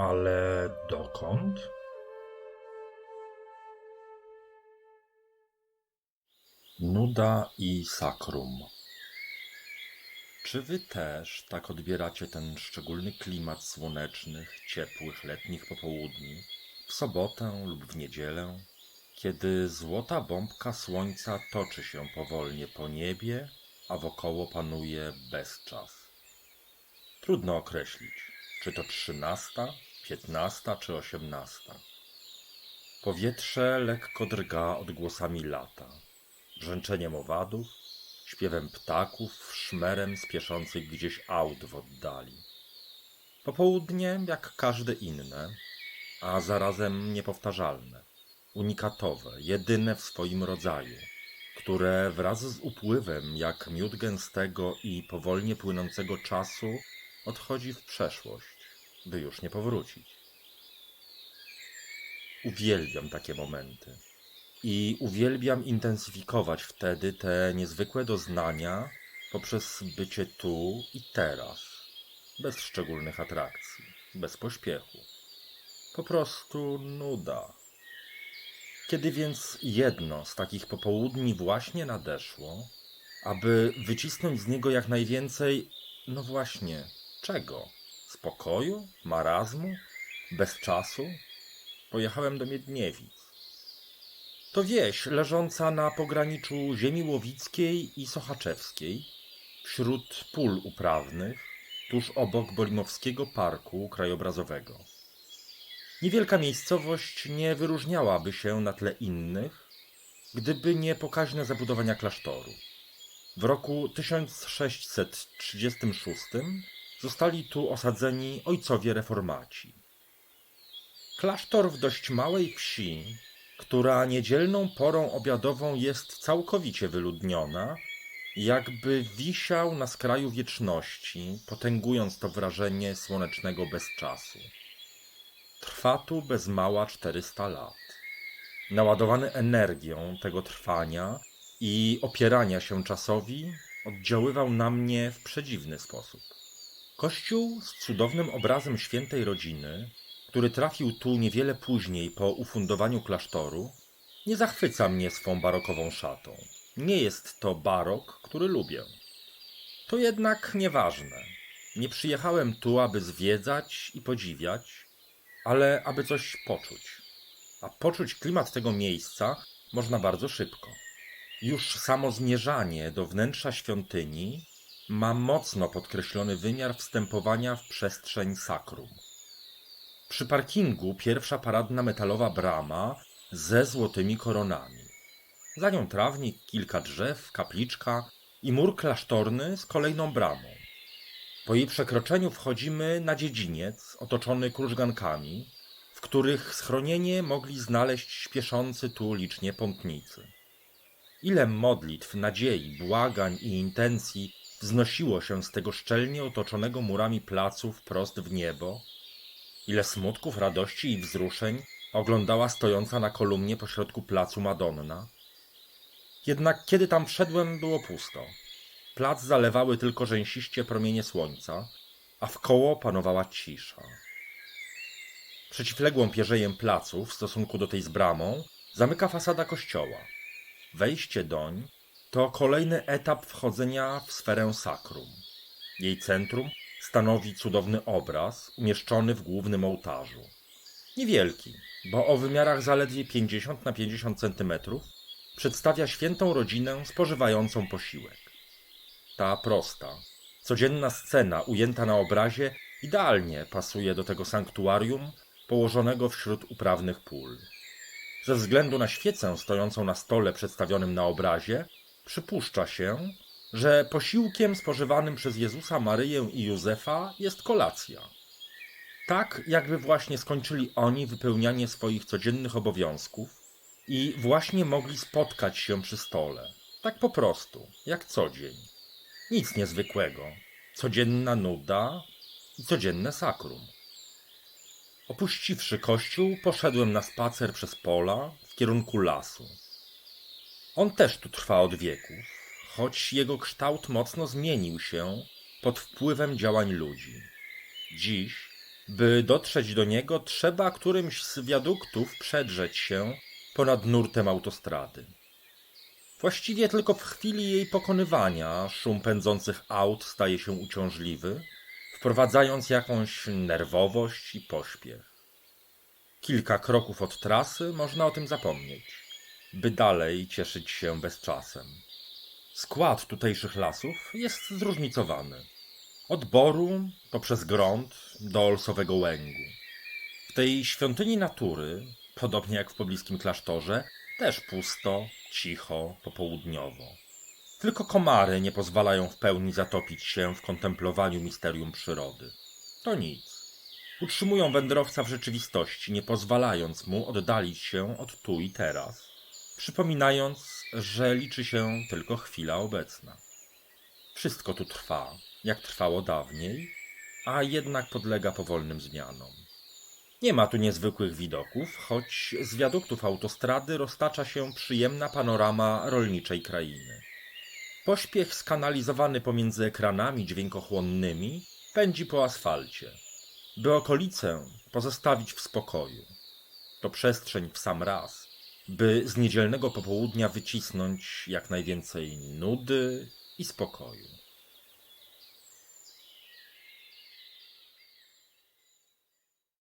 Ale dokąd? Nuda i sakrum. Czy wy też tak odbieracie ten szczególny klimat słonecznych, ciepłych letnich popołudni, w sobotę lub w niedzielę, kiedy złota bombka słońca toczy się powolnie po niebie, a wokoło panuje bezczas? Trudno określić, czy to trzynasta, piętnasta czy osiemnasta. Powietrze lekko drga odgłosami lata, brzęczeniem owadów, śpiewem ptaków, szmerem spieszących gdzieś aut w oddali. Popołudnie jak każde inne, a zarazem niepowtarzalne, unikatowe, jedyne w swoim rodzaju, które wraz z upływem jak miód gęstego i powolnie płynącego czasu odchodzi w przeszłość, by już nie powrócić. Uwielbiam takie momenty. I uwielbiam intensyfikować wtedy te niezwykłe doznania poprzez bycie tu i teraz, bez szczególnych atrakcji, bez pośpiechu. Po prostu nuda. Kiedy więc jedno z takich popołudni właśnie nadeszło, aby wycisnąć z niego jak najwięcej, no właśnie, czego? Spokoju? Marazmu? Bez czasu? Pojechałem do Miedniewic. To wieś leżąca na pograniczu ziemi łowickiej i sochaczewskiej, wśród pól uprawnych, tuż obok Bolimowskiego Parku Krajobrazowego. Niewielka miejscowość nie wyróżniałaby się na tle innych, gdyby nie pokaźne zabudowania klasztoru. W roku 1636 zostali tu osadzeni ojcowie reformaci. Klasztor w dość małej wsi, która niedzielną porą obiadową jest całkowicie wyludniona, jakby wisiał na skraju wieczności, potęgując to wrażenie słonecznego bezczasu. Trwa tu bez mała 400 lat. Naładowany energią tego trwania i opierania się czasowi, oddziaływał na mnie w przedziwny sposób. Kościół z cudownym obrazem świętej rodziny, który trafił tu niewiele później po ufundowaniu klasztoru, nie zachwyca mnie swą barokową szatą. Nie jest to barok, który lubię. To jednak nieważne. Nie przyjechałem tu, aby zwiedzać i podziwiać, ale aby coś poczuć. A poczuć klimat tego miejsca można bardzo szybko. Już samo zmierzanie do wnętrza świątyni ma mocno podkreślony wymiar wstępowania w przestrzeń sakrum. Przy parkingu pierwsza paradna metalowa brama ze złotymi koronami. Za nią trawnik, kilka drzew, kapliczka i mur klasztorny z kolejną bramą. Po jej przekroczeniu wchodzimy na dziedziniec otoczony krużgankami, w których schronienie mogli znaleźć śpieszący tu licznie pątnicy. Ile modlitw, nadziei, błagań i intencji wznosiło się z tego szczelnie otoczonego murami placu wprost w niebo, ile smutków, radości i wzruszeń oglądała stojąca na kolumnie pośrodku placu Madonna. Jednak kiedy tam wszedłem, było pusto. Plac zalewały tylko rzęsiście promienie słońca, a wkoło panowała cisza. Przeciwległą pierzejem placu w stosunku do tej z bramą zamyka fasada kościoła. Wejście doń to kolejny etap wchodzenia w sferę sakrum. Jej centrum stanowi cudowny obraz umieszczony w głównym ołtarzu. Niewielki, bo o wymiarach zaledwie 50 na 50 cm, przedstawia świętą rodzinę spożywającą posiłek. Ta prosta, codzienna scena ujęta na obrazie idealnie pasuje do tego sanktuarium położonego wśród uprawnych pól. Ze względu na świecę stojącą na stole przedstawionym na obrazie, przypuszcza się, że posiłkiem spożywanym przez Jezusa, Maryję i Józefa jest kolacja. Tak, jakby właśnie skończyli oni wypełnianie swoich codziennych obowiązków i właśnie mogli spotkać się przy stole. Tak po prostu, jak co dzień. Nic niezwykłego. Codzienna nuda i codzienne sakrum. Opuściwszy kościół, poszedłem na spacer przez pola w kierunku lasu. On też tu trwa od wieków, choć jego kształt mocno zmienił się pod wpływem działań ludzi. Dziś By dotrzeć do niego, trzeba którymś z wiaduktów przedrzeć się ponad nurtem autostrady. Właściwie tylko w chwili jej pokonywania szum pędzących aut staje się uciążliwy, wprowadzając jakąś nerwowość i pośpiech. Kilka kroków od trasy można o tym zapomnieć, by dalej cieszyć się bezczasem. Skład tutejszych lasów jest zróżnicowany. Od boru poprzez grąd do olsowego łęgu. W tej świątyni natury, podobnie jak w pobliskim klasztorze, też pusto, cicho, popołudniowo. Tylko komary nie pozwalają w pełni zatopić się w kontemplowaniu misterium przyrody. To nic. Utrzymują wędrowca w rzeczywistości, nie pozwalając mu oddalić się od tu i teraz, przypominając, że liczy się tylko chwila obecna. Wszystko tu trwa, jak trwało dawniej, a jednak podlega powolnym zmianom. Nie ma tu niezwykłych widoków, choć z wiaduktów autostrady roztacza się przyjemna panorama rolniczej krainy. Pośpiech skanalizowany pomiędzy ekranami dźwiękochłonnymi pędzi po asfalcie, by okolicę pozostawić w spokoju. To przestrzeń w sam raz, by z niedzielnego popołudnia wycisnąć jak najwięcej nudy i spokoju.